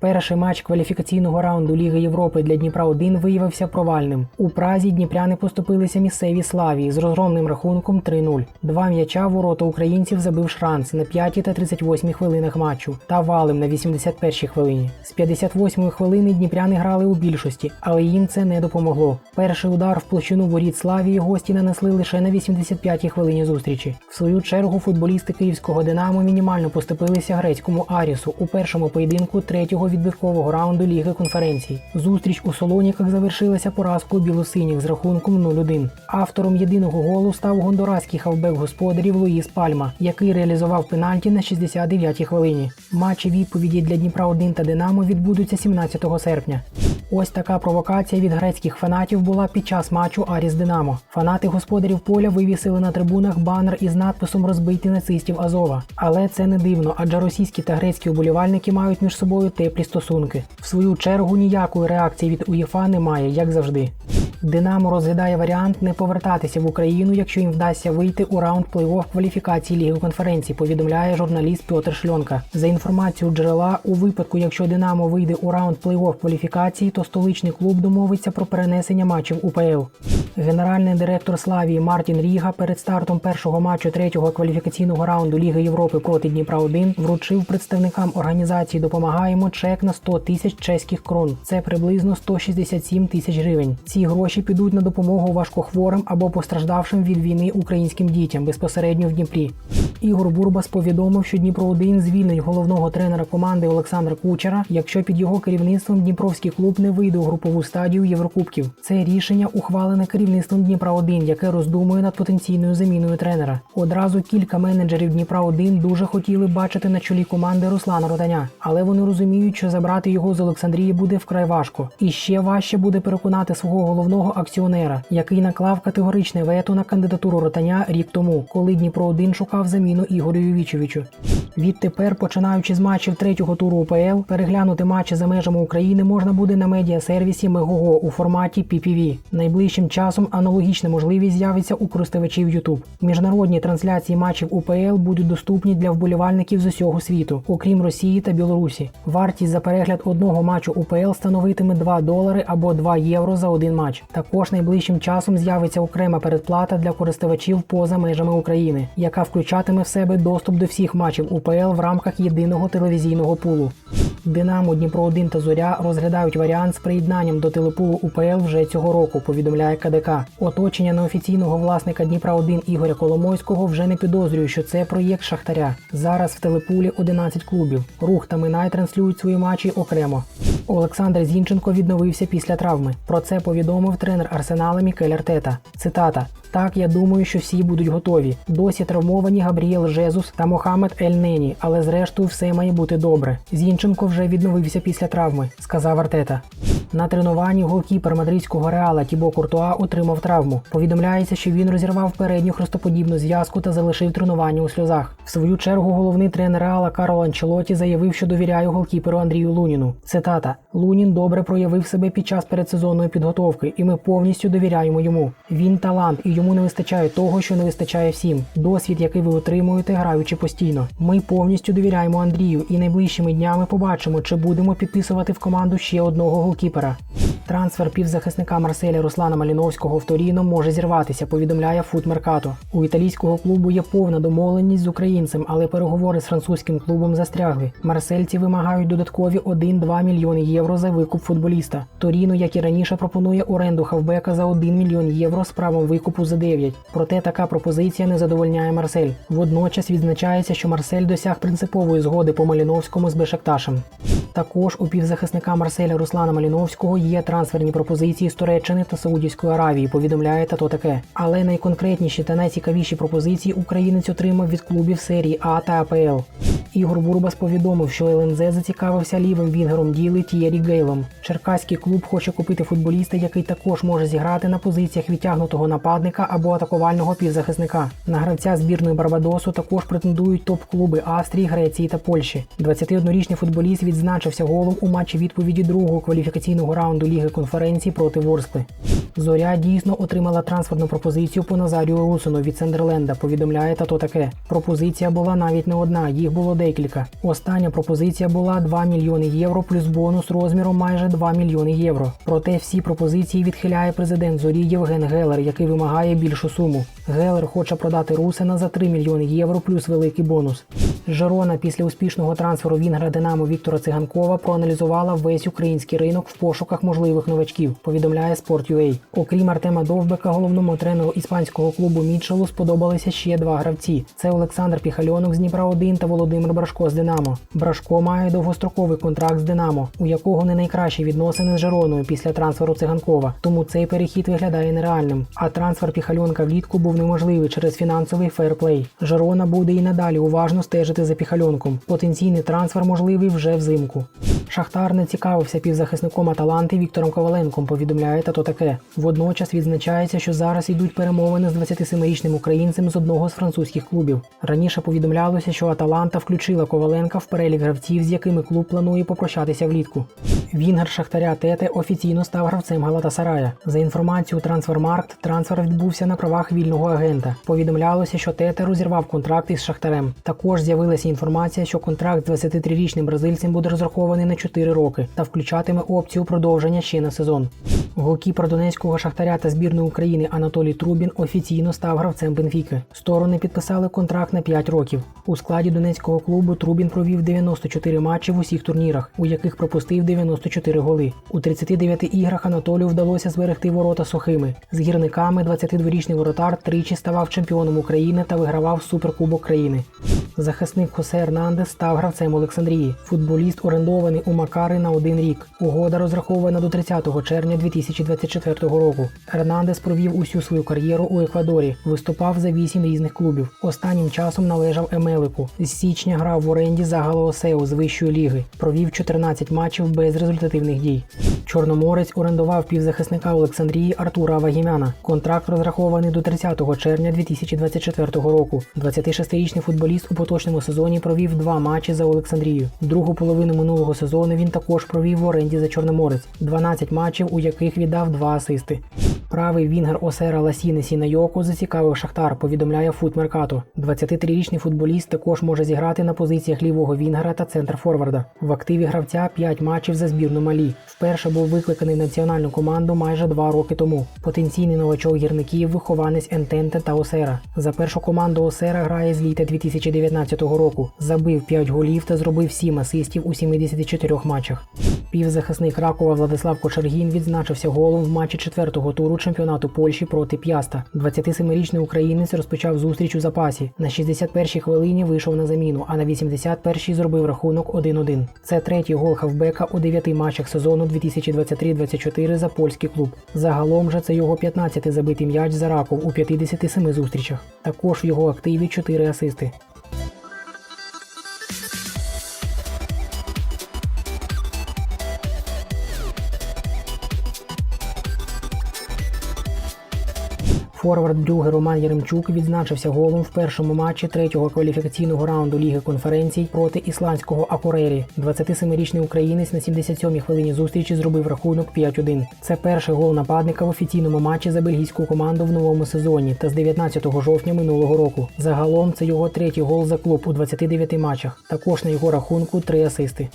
Перший матч кваліфікаційного раунду Ліги Європи для Дніпра 1 виявився провальним. У Празі дніпряни поступилися місцевій славі з розгромним рахунком 3-0. Два м'яча ворота українців забив Шранц на 5 та 38 хвилинах матчу та валим на 81 хвилині. З 58 хвилини дніпряни грали у більшості, але їм це не допомогло. Перший удар в площину воріт Славії гості нанесли лише на 85-й хвилині зустрічі. В свою чергу футболісти київського Динамо мінімально поступилися грецькому Арісу у першому поєдинку третього відбіркового раунду Ліги конференцій. Зустріч у Солоніках завершилася поразкою білосиніх з рахунком 0-1. Автором єдиного голу став гондураський хавбек господарів Луїс Пальма, який реалізував пенальті на 69-й хвилині. Матчі відповіді для Дніпра 1 та Динамо відбудуться 17 серпня. Ось така провокація від грецьких фанатів була під час матчу Аріс Динамо. Фанати господарів поля вивісили на трибунах банер із надписом Розбити нацистів Азова. Але це не дивно, адже російські та грецькі уболівальники мають між собою теплі стосунки. В свою чергу ніякої реакції від УЄФА немає, як завжди. Динамо розглядає варіант не повертатися в Україну, якщо їм вдасться вийти у раунд плей-офф кваліфікації Ліги конференції, повідомляє журналіст Петр Шльонка. За інформацією джерела, у випадку, якщо Динамо вийде у раунд плей-офф кваліфікації, то столичний клуб домовиться про перенесення матчів УПЛ. Генеральний директор Славії Мартін Ріга перед стартом першого матчу третього кваліфікаційного раунду Ліги Європи проти Дніпра 1 вручив представникам організації Допомагаємо чек на 100 тисяч чеських крон. Це приблизно 167 тисяч гривень. Ці гроші підуть на допомогу важкохворим або постраждавшим від війни українським дітям безпосередньо в Дніпрі. Ігор Бурбас повідомив, що Дніпро 1 звільнить головного тренера команди Олександра Кучера, якщо під його керівництвом Дніпровський клуб не вийде у групову стадію Єврокубків. Це рішення ухвалене керівництвом Дніпра 1 яке роздумує над потенційною заміною тренера. Одразу кілька менеджерів Дніпра 1 дуже хотіли бачити на чолі команди Руслана Ротаня, але вони розуміють, що забрати його з Олександрії буде вкрай важко. І ще важче буде переконати свого головного акціонера, який наклав категоричне вето на кандидатуру Ротаня рік тому, коли Дніпро 1 шукав заміну Ігорю Ювічевичу. Відтепер, починаючи з матчів третього туру УПЛ, переглянути матчі за межами України можна буде на медіасервісі Мегого у форматі PPV. Найближчим часом аналогічна можливість з'явиться у користувачів YouTube. Міжнародні трансляції матчів УПЛ будуть доступні для вболівальників з усього світу, окрім Росії та Білорусі. Вартість за перегляд одного матчу УПЛ становитиме 2 долари або 2 євро за один матч. Також найближчим часом з'явиться окрема передплата для користувачів поза межами України, яка включатиме в себе доступ до всіх матчів УПЛ в рамках єдиного телевізійного пулу. Динамо, Дніпро 1 та Зоря розглядають варіант з приєднанням до телепулу УПЛ вже цього року, повідомляє КДК. Оточення неофіційного власника Дніпра 1 Ігоря Коломойського вже не підозрює, що це проєкт Шахтаря. Зараз в телепулі 11 клубів. Рух та Минай транслюють свої матчі окремо. Олександр Зінченко відновився після травми. Про це повідомив тренер Арсенала Мікель Артета. Цитата. Так, я думаю, що всі будуть готові. Досі травмовані Габріел Жезус та Мохамед Ель Нені, але зрештою все має бути добре. Зінченко вже відновився після травми, сказав Артета. На тренуванні голкіпер мадридського реала Тібо Куртуа отримав травму. Повідомляється, що він розірвав передню хрестоподібну зв'язку та залишив тренування у сльозах. В свою чергу головний тренер реала Карло Анчелоті заявив, що довіряє голкіперу Андрію Луніну. Цитата: Лунін добре проявив себе під час передсезонної підготовки, і ми повністю довіряємо йому. Він талант, і йому не вистачає того, що не вистачає всім. Досвід, який ви отримуєте, граючи постійно. Ми повністю довіряємо Андрію, і найближчими днями побачимо, чи будемо підписувати в команду ще одного голкіпера. para Трансфер півзахисника Марселя Руслана Маліновського в Торіно може зірватися, повідомляє Фут Меркато. У італійського клубу є повна домовленість з українцем, але переговори з французьким клубом застрягли. Марсельці вимагають додаткові 1-2 мільйони євро за викуп футболіста. Торіно, як і раніше, пропонує оренду хавбека за 1 мільйон євро з правом викупу за 9. Проте така пропозиція не задовольняє Марсель. Водночас відзначається, що Марсель досяг принципової згоди по Маліновському з Бешекташем. Також у півзахисника Марселя Руслана Маліновського є трансферні пропозиції з Туреччини та Саудівської Аравії, повідомляє тато таке. Але найконкретніші та найцікавіші пропозиції українець отримав від клубів серії А та АПЛ. Ігор Бурбас повідомив, що ЛНЗ зацікавився лівим вінгером діли Тієрі Гейлом. Черкаський клуб хоче купити футболіста, який також може зіграти на позиціях відтягнутого нападника або атакувального півзахисника. На гравця збірної Барбадосу також претендують топ-клуби Австрії, Греції та Польщі. 21-річний футболіст відзначився голом у матчі відповіді другого кваліфікаційного раунду Ліги конференції проти Ворскли. Зоря дійсно отримала трансферну пропозицію по Назарію Русину від Сендерленда. Повідомляє тато таке. Пропозиція була навіть не одна, їх було декілька. Остання пропозиція була 2 мільйони євро плюс бонус розміром майже 2 мільйони євро. Проте всі пропозиції відхиляє президент зорі Євген Гелер, який вимагає більшу суму. Гелер хоче продати Русина за 3 мільйони євро плюс великий бонус. Жерона після успішного трансферу Вінгра Динамо Віктора Циганкова проаналізувала весь український ринок в пошуках можливих новачків. Повідомляє Sport.ua. Окрім Артема Довбека, головному тренеру іспанського клубу Мітчелу сподобалися ще два гравці: це Олександр Піхальонок з Дніпра 1 та Володимир Брашко з Динамо. Брашко має довгостроковий контракт з Динамо, у якого не найкращі відносини з Жероною після трансферу Циганкова. Тому цей перехід виглядає нереальним. А трансфер Піхальонка влітку був неможливий через фінансовий фейрплей. Жерона буде і надалі уважно стежити за Піхальонком. Потенційний трансфер можливий вже взимку. Шахтар не цікавився півзахисником Аталанти Віктором Коваленком, повідомляє та то таке. Водночас відзначається, що зараз йдуть перемовини з 27-річним українцем з одного з французьких клубів. Раніше повідомлялося, що Аталанта включила Коваленка в перелік гравців, з якими клуб планує попрощатися влітку. Вінгер Шахтаря Тете офіційно став гравцем Галатасарая. За інформацією Трансфермаркт, трансфер відбувся на правах вільного агента. Повідомлялося, що Тете розірвав контракт із Шахтарем. Також з'явилася інформація, що контракт з 23-річним бразильцем буде розрахований на 4 роки та включатиме опцію продовження ще на сезон. Голкіпер Донецького Шахтаря та збірної України Анатолій Трубін офіційно став гравцем Бенфіки. Сторони підписали контракт на 5 років. У складі донецького клубу Трубін провів 94 матчі в усіх турнірах, у яких пропустив 94 голи. У 39 іграх Анатолію вдалося зберегти ворота сухими. З гірниками 22-річний воротар тричі ставав чемпіоном України та вигравав Суперкубок країни. Захисник Хосе Ернандес став гравцем Олександрії. Футболіст орендований у Макари на один рік. Угода розрахована до 30 червня 2024 року. Ернандес провів усю свою кар'єру у Еквадорі, виступав за 8 різних клубів. Останнім часом належав Емелику. З січня грав в оренді за Галоосеу з вищої ліги. Провів 14 матчів без результативних дій. Чорноморець орендував півзахисника Олександрії Артура Вагімяна. Контракт розрахований до 30 червня 2024 року. 26-річний футболіст у поточному сезоні провів два матчі за Олександрію. Другу половину минулого сезону він також провів в оренді за Чорноморець, 12 матчів, у яких віддав два асисти. Правий вінгер Осера Ласіни Сінайоко зацікавив Шахтар, повідомляє Футмеркато. 23-річний футболіст також може зіграти на позиціях лівого вінгера та центр форварда. В активі гравця 5 матчів за збірну Малі. Вперше був викликаний національну команду майже два роки тому. Потенційний новачок гірників, вихованець Ентенте та Осера. За першу команду Осера грає з літа 2019 року. Забив 5 голів та зробив 7 асистів у 74 матчах. Півзахисник Ракова Владислав Кочергін відзначився голом в матчі четвертого туру чемпіонату Польщі проти П'яста. 27-річний українець розпочав зустріч у запасі. На 61-й хвилині вийшов на заміну, а на 81-й зробив рахунок 1-1. Це третій гол хавбека у 9 матчах сезону 2023-24 за польський клуб. Загалом же це його 15-й забитий м'яч за Раков у 57 зустрічах. Також в його активі 4 асисти. Форвард Брюге Роман Яремчук відзначився голом в першому матчі третього кваліфікаційного раунду Ліги конференцій проти ісландського Акурері. 27-річний українець на 77-й хвилині зустрічі зробив рахунок 5-1. Це перший гол нападника в офіційному матчі за бельгійську команду в новому сезоні та з 19 жовтня минулого року. Загалом це його третій гол за клуб у 29 матчах. Також на його рахунку три асисти.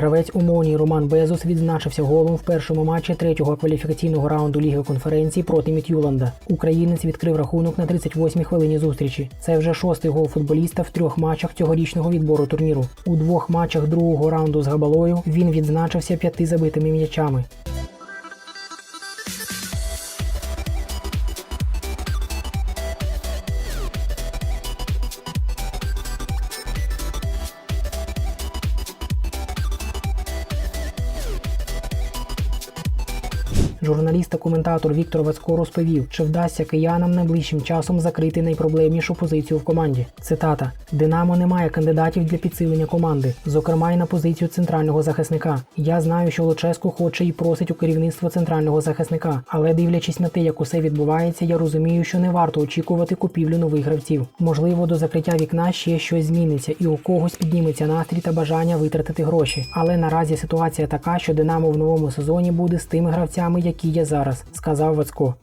Гравець умовній Роман Безус відзначився голом в першому матчі третього кваліфікаційного раунду Ліги конференції проти Мітюланда. Українець відкрив рахунок на 38-й хвилині зустрічі. Це вже шостий гол футболіста в трьох матчах цьогорічного відбору турніру. У двох матчах другого раунду з Габалою він відзначився п'яти забитими м'ячами. Журналіст та коментатор Віктор Вацко розповів, чи вдасться киянам найближчим часом закрити найпроблемнішу позицію в команді. Цитата: Динамо не має кандидатів для підсилення команди, зокрема й на позицію центрального захисника. Я знаю, що Луческо хоче і просить у керівництво центрального захисника, але дивлячись на те, як усе відбувається, я розумію, що не варто очікувати купівлю нових гравців. Можливо, до закриття вікна ще щось зміниться, і у когось підніметься настрій та бажання витратити гроші. Але наразі ситуація така, що Динамо в новому сезоні буде з тими гравцями, які є зараз, сказав Вацко.